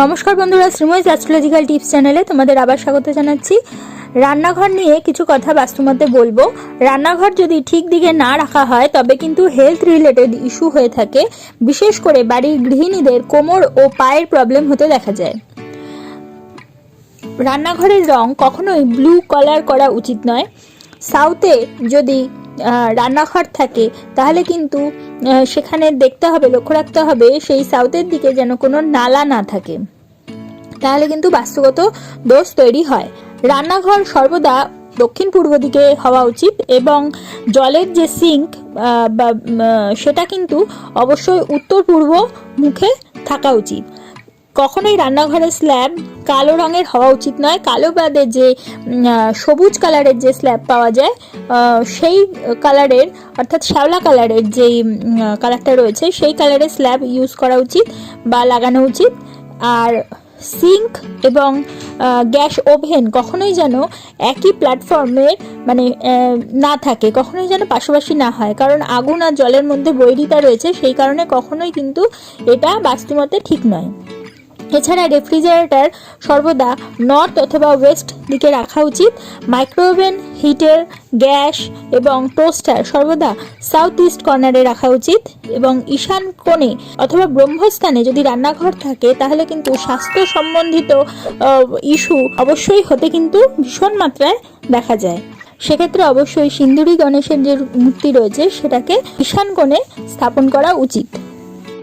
নমস্কার বন্ধুরা Shrimoy astrological tips চ্যানেলে তোমাদের আবার স্বাগত জানাচ্ছি। রান্নাঘর নিয়ে কিছু কথা বাস্তুমধ্যে বলব। রান্নাঘর যদি ঠিক দিকে না রাখা হয়, তবে কিন্তু হেলথ রিলেটেড ইস্যু হয়ে থাকে। বিশেষ করে বাড়ির গৃহিণীদের কোমর ও পায়ের প্রবলেম হতে দেখা যায়। রান্নাঘরের রং কখনোই ব্লু কালার করা উচিত নয়। সাউথে যদি রান্নাঘর থাকে, তাহলে কিন্তু সেখানে দেখতে হবে, লক্ষ্য রাখতে হবে সেই সাউথের দিকে যেন কোনো নালা না থাকে। তাহলে কিন্তু বাস্তুগত দোষ তৈরি হয়। রান্নাঘর সর্বদা দক্ষিণ পূর্ব দিকে হওয়া উচিত এবং জলের যে সিঙ্ক সেটা কিন্তু অবশ্যই উত্তর পূর্ব মুখে থাকা উচিত। কখনোই রান্নাঘরের স্ল্যাব কালো রঙের হওয়া উচিত নয়। কালো বাদে যে সবুজ কালারের যে স্ল্যাব পাওয়া যায় সেই কালারের অর্থাৎ শ্যাওলা কালারের যেই কালারটা রয়েছে, সেই কালারের স্ল্যাব ইউজ করা উচিত বা লাগানো উচিত। আর সিঙ্ক এবং গ্যাস ওভেন কখনোই যেন একই প্ল্যাটফর্মের মানে না থাকে, কখনোই যেন পাশাপাশি না হয়। কারণ আগুন আর জলের মধ্যে বৈরিতা রয়েছে, সেই কারণে কখনোই কিন্তু এটা বাস্তুমতে ঠিক নয়। এছাড়া রেফ্রিজারেটর সর্বদা নর্থ অথবা ওয়েস্ট দিকে রাখা উচিত। মাইক্রোওভেন হিটার গ্যাস এবং টোস্টার সর্বদা সাউথ ইস্ট কর্নারে রাখা উচিত এবং ঈশান কোণে অথবা ব্রহ্মস্থানে যদি রান্নাঘর থাকে, তাহলে কিন্তু স্বাস্থ্য সম্বন্ধিত ইস্যু অবশ্যই হতে কিন্তু ভীষণ মাত্রায় দেখা যায়। সেক্ষেত্রে অবশ্যই সিন্দুরি গণেশের যে মূর্তি রয়েছে, সেটাকে ঈশান কোণে স্থাপন করা উচিত।